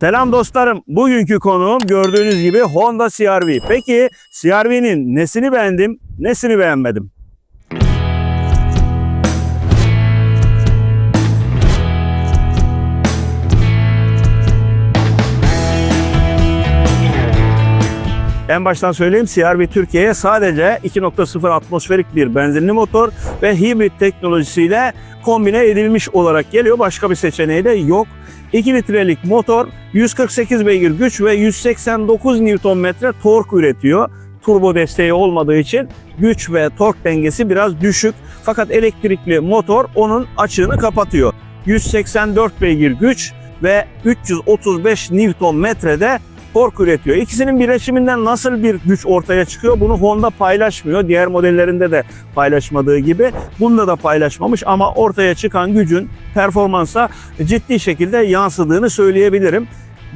Selam dostlarım. Bugünkü konuğum gördüğünüz gibi Honda CR-V. Peki CR-V'nin nesini beğendim, nesini beğenmedim? En baştan söyleyeyim CR-V Türkiye'ye sadece 2.0 atmosferik bir benzinli motor ve hibrit teknolojisiyle kombine edilmiş olarak geliyor. Başka bir seçeneği de yok. 2 litrelik motor 148 beygir güç ve 189 Nm tork üretiyor. Turbo desteği olmadığı için güç ve tork dengesi biraz düşük. Fakat elektrikli motor onun açığını kapatıyor. 184 beygir güç ve 335 Nm'de tork üretiyor. İkisinin birleşiminden nasıl bir güç ortaya çıkıyor bunu Honda paylaşmıyor. Diğer modellerinde de paylaşmadığı gibi bunda da paylaşmamış ama ortaya çıkan gücün performansa ciddi şekilde yansıdığını söyleyebilirim.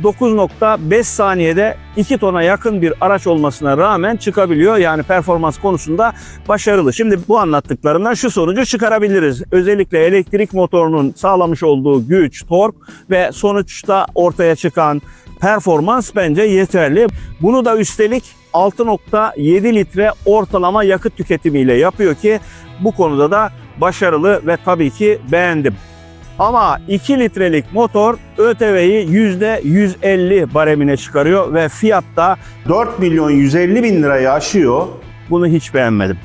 9.5 saniyede 2 tona yakın bir araç olmasına rağmen çıkabiliyor. Yani performans konusunda başarılı. Şimdi bu anlattıklarımdan şu sonucu çıkarabiliriz. Özellikle elektrik motorunun sağlamış olduğu güç, tork ve sonuçta ortaya çıkan performans bence yeterli. Bunu da üstelik 6.7 litre ortalama yakıt tüketimiyle yapıyor ki bu konuda da başarılı ve tabii ki beğendim. Ama 2 litrelik motor ÖTV'yi %150 baremine çıkarıyor ve fiyatta 4 milyon 150 bin lirayı aşıyor. Bunu hiç beğenmedim.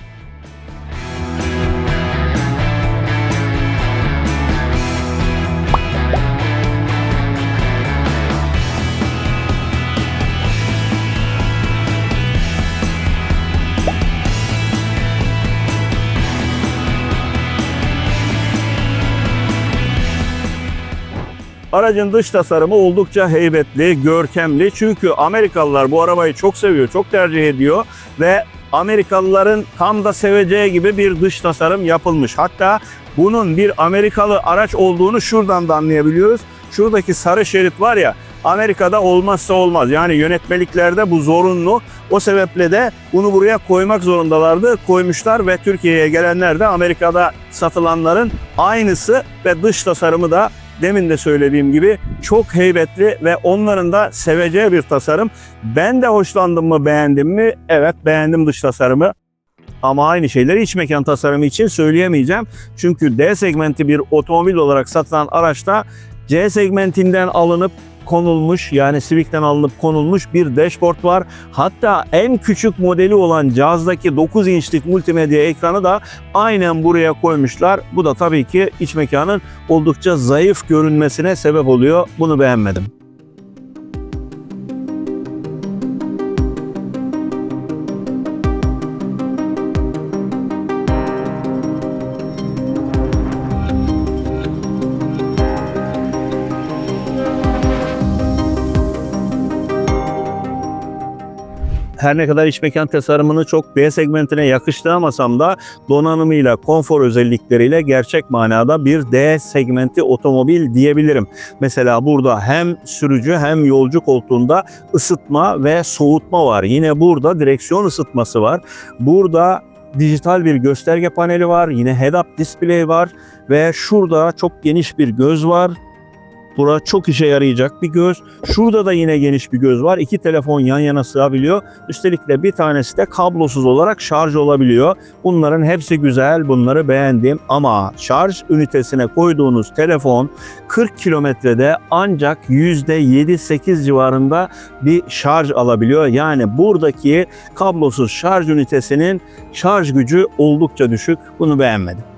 Aracın dış tasarımı oldukça heybetli, görkemli. Çünkü Amerikalılar bu arabayı çok seviyor, çok tercih ediyor ve Amerikalıların tam da seveceği gibi bir dış tasarım yapılmış. Hatta bunun bir Amerikalı araç olduğunu şuradan da anlayabiliyoruz. Şuradaki sarı şerit var ya Amerika'da olmazsa olmaz. Yani yönetmeliklerde bu zorunlu. O sebeple de bunu buraya koymak zorundalardı. Koymuşlar ve Türkiye'ye gelenler de Amerika'da satılanların aynısı ve dış tasarımı da demin de söylediğim gibi çok heybetli ve onların da seveceği bir tasarım. Ben de hoşlandım mı beğendim mi? Evet beğendim dış tasarımı. Ama aynı şeyleri iç mekan tasarımı için söyleyemeyeceğim. Çünkü D segmenti bir otomobil olarak satılan araçta C segmentinden alınıp konulmuş yani Civic'ten alınıp konulmuş bir dashboard var. Hatta en küçük modeli olan Jazz'daki 9 inçlik multimedya ekranı da aynen buraya koymuşlar. Bu da tabii ki iç mekanın oldukça zayıf görünmesine sebep oluyor. Bunu beğenmedim. Her ne kadar iç mekan tasarımını çok B segmentine yakıştıramasam da donanımıyla, konfor özellikleriyle gerçek manada bir D segmenti otomobil diyebilirim. Mesela burada hem sürücü hem yolcu koltuğunda ısıtma ve soğutma var. Yine burada direksiyon ısıtması var. Burada dijital bir gösterge paneli var. Yine head-up display var ve şurada çok geniş bir göz var. Bura çok işe yarayacak bir göz. Şurada da yine geniş bir göz var. İki telefon yan yana sığabiliyor. Üstelik de bir tanesi de kablosuz olarak şarj olabiliyor. Bunların hepsi güzel. Bunları beğendim ama şarj ünitesine koyduğunuz telefon 40 kilometrede ancak %7-8 civarında bir şarj alabiliyor. Yani buradaki kablosuz şarj ünitesinin şarj gücü oldukça düşük. Bunu beğenmedim.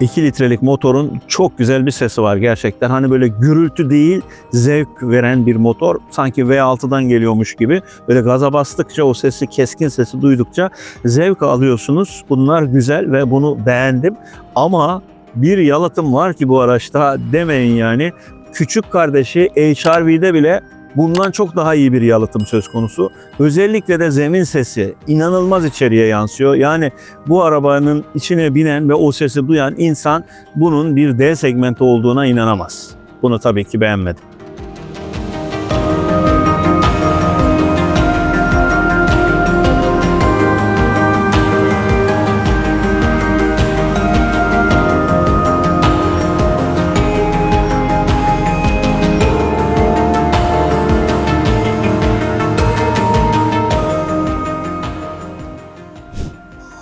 ...2 litrelik motorun çok güzel bir sesi var gerçekten. Hani böyle gürültü değil, zevk veren bir motor. Sanki V6'dan geliyormuş gibi. Böyle gaza bastıkça o sesi, keskin sesi duydukça zevk alıyorsunuz. Bunlar güzel ve bunu beğendim. Ama bir yalıtım var ki bu araçta demeyin yani. Küçük kardeşi HRV'de bile bundan çok daha iyi bir yalıtım söz konusu. Özellikle de zemin sesi inanılmaz içeriye yansıyor. Yani bu arabanın içine binen ve o sesi duyan insan bunun bir D segmenti olduğuna inanamaz. Bunu tabii ki beğenmedim.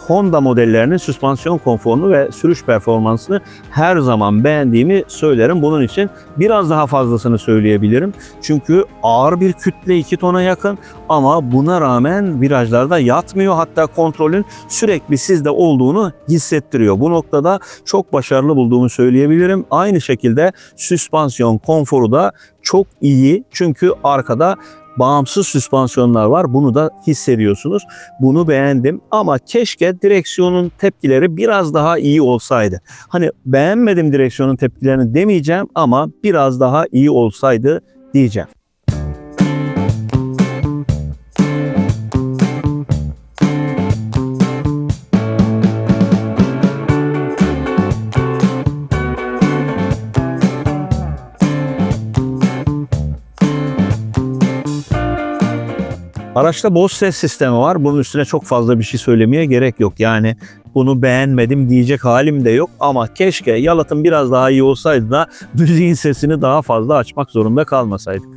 Honda modellerinin süspansiyon konforunu ve sürüş performansını her zaman beğendiğimi söylerim. Bunun için biraz daha fazlasını söyleyebilirim. Çünkü ağır bir kütle 2 tona yakın ama buna rağmen virajlarda yatmıyor. Hatta kontrolün sürekli sizde olduğunu hissettiriyor. Bu noktada çok başarılı bulduğumu söyleyebilirim. Aynı şekilde süspansiyon konforu da çok iyi. Çünkü arkada bağımsız süspansiyonlar var. Bunu da hissediyorsunuz. Bunu beğendim ama keşke direksiyonun tepkileri biraz daha iyi olsaydı. Hani beğenmedim direksiyonun tepkilerini demeyeceğim ama biraz daha iyi olsaydı diyeceğim. Araçta Bose ses sistemi var. Bunun üstüne çok fazla bir şey söylemeye gerek yok. Yani bunu beğenmedim diyecek halim de yok ama keşke yalıtım biraz daha iyi olsaydı da müziğin sesini daha fazla açmak zorunda kalmasaydık.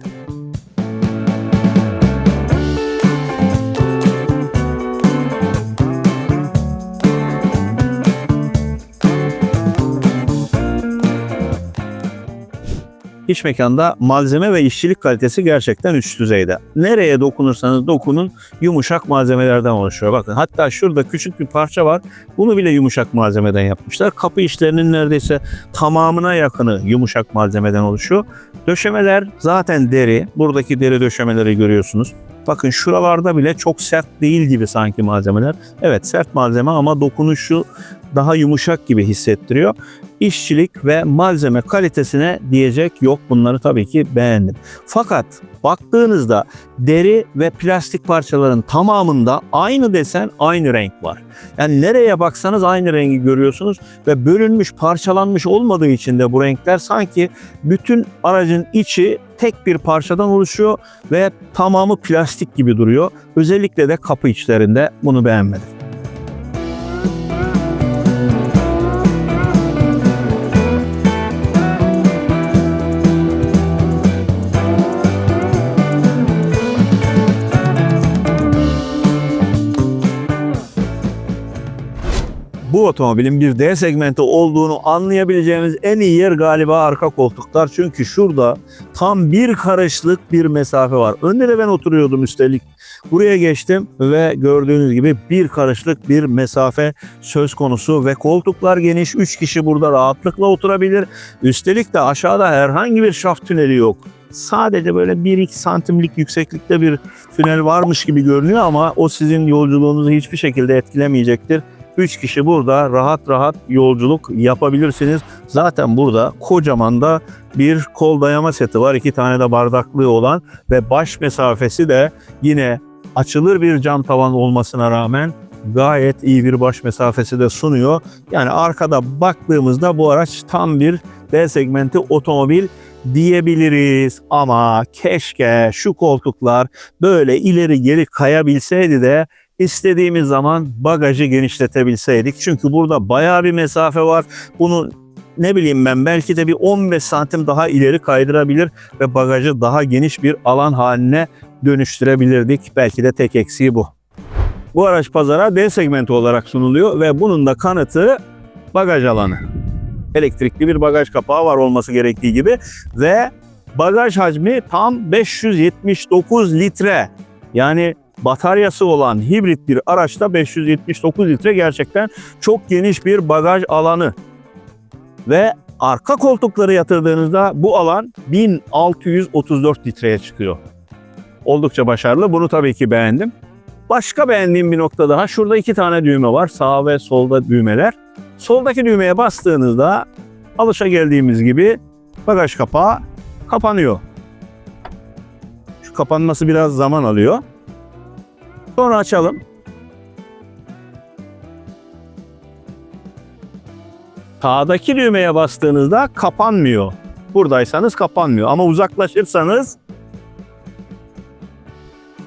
İç mekanda malzeme ve işçilik kalitesi gerçekten üst düzeyde. Nereye dokunursanız dokunun yumuşak malzemelerden oluşuyor. Bakın hatta şurada küçük bir parça var. Bunu bile yumuşak malzemeden yapmışlar. Kapı işlerinin neredeyse tamamına yakını yumuşak malzemeden oluşuyor. Döşemeler zaten deri. Buradaki deri döşemeleri görüyorsunuz. Bakın şuralarda bile çok sert değil gibi sanki malzemeler. Evet sert malzeme ama dokunuşu daha yumuşak gibi hissettiriyor. İşçilik ve malzeme kalitesine diyecek yok. Bunları tabii ki beğendim. Fakat baktığınızda deri ve plastik parçaların tamamında aynı desen, aynı renk var. Yani nereye baksanız aynı rengi görüyorsunuz ve bölünmüş, parçalanmış olmadığı için de bu renkler sanki bütün aracın içi tek bir parçadan oluşuyor ve tamamı plastik gibi duruyor. Özellikle de kapı içlerinde bunu beğenmedim. Bu otomobilin bir D segmenti olduğunu anlayabileceğimiz en iyi yer galiba arka koltuklar. Çünkü şurada tam bir karışlık bir mesafe var. Önde de ben oturuyordum üstelik. Buraya geçtim ve gördüğünüz gibi bir karışlık bir mesafe söz konusu ve koltuklar geniş. 3 kişi burada rahatlıkla oturabilir. Üstelik de aşağıda herhangi bir şaft tüneli yok sadece böyle 1-2 santimlik yükseklikte bir tünel varmış gibi görünüyor ama o sizin yolculuğunuzu hiçbir şekilde etkilemeyecektir. 3 kişi burada rahat rahat yolculuk yapabilirsiniz. Zaten burada kocaman da bir kol dayama seti var. iki tane de bardaklığı olan ve baş mesafesi de yine açılır bir cam tavan olmasına rağmen gayet iyi bir baş mesafesi de sunuyor. Yani arkada baktığımızda bu araç tam bir D segmenti otomobil diyebiliriz ama keşke şu koltuklar böyle ileri geri kayabilseydi de istediğimiz zaman bagajı genişletebilseydik. Çünkü burada bayağı bir mesafe var. Bunu ne bileyim ben belki de bir 15 santim daha ileri kaydırabilir ve bagajı daha geniş bir alan haline dönüştürebilirdik. Belki de tek eksiği bu. Bu araç pazara D segmenti olarak sunuluyor ve bunun da kanıtı bagaj alanı. Elektrikli bir bagaj kapağı var olması gerektiği gibi ve bagaj hacmi tam 579 litre. Yani bataryası olan hibrit bir araçta 579 litre gerçekten çok geniş bir bagaj alanı. Ve arka koltukları yatırdığınızda bu alan 1634 litreye çıkıyor. Oldukça başarılı. Bunu tabii ki beğendim. Başka beğendiğim bir nokta daha. Şurada iki tane düğme var. Sağ ve solda düğmeler. Soldaki düğmeye bastığınızda alışa geldiğimiz gibi bagaj kapağı kapanıyor. Şu kapanması biraz zaman alıyor. Sonra açalım. Sağdaki düğmeye bastığınızda kapanmıyor. Buradaysanız kapanmıyor ama uzaklaşırsanız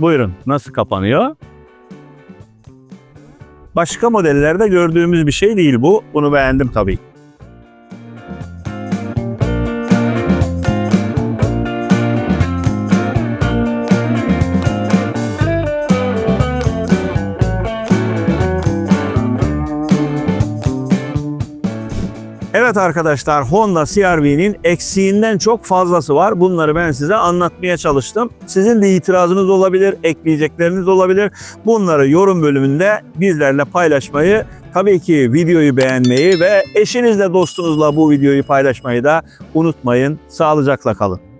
Buyurun nasıl kapanıyor? Başka modellerde gördüğümüz bir şey değil bu. Bunu beğendim tabii. Evet arkadaşlar Honda CR-V'nin eksiğinden çok fazlası var. Bunları ben size anlatmaya çalıştım. Sizin de itirazınız olabilir, ekleyecekleriniz olabilir. Bunları yorum bölümünde bizlerle paylaşmayı, tabii ki videoyu beğenmeyi ve eşinizle dostunuzla bu videoyu paylaşmayı da unutmayın. Sağlıcakla kalın.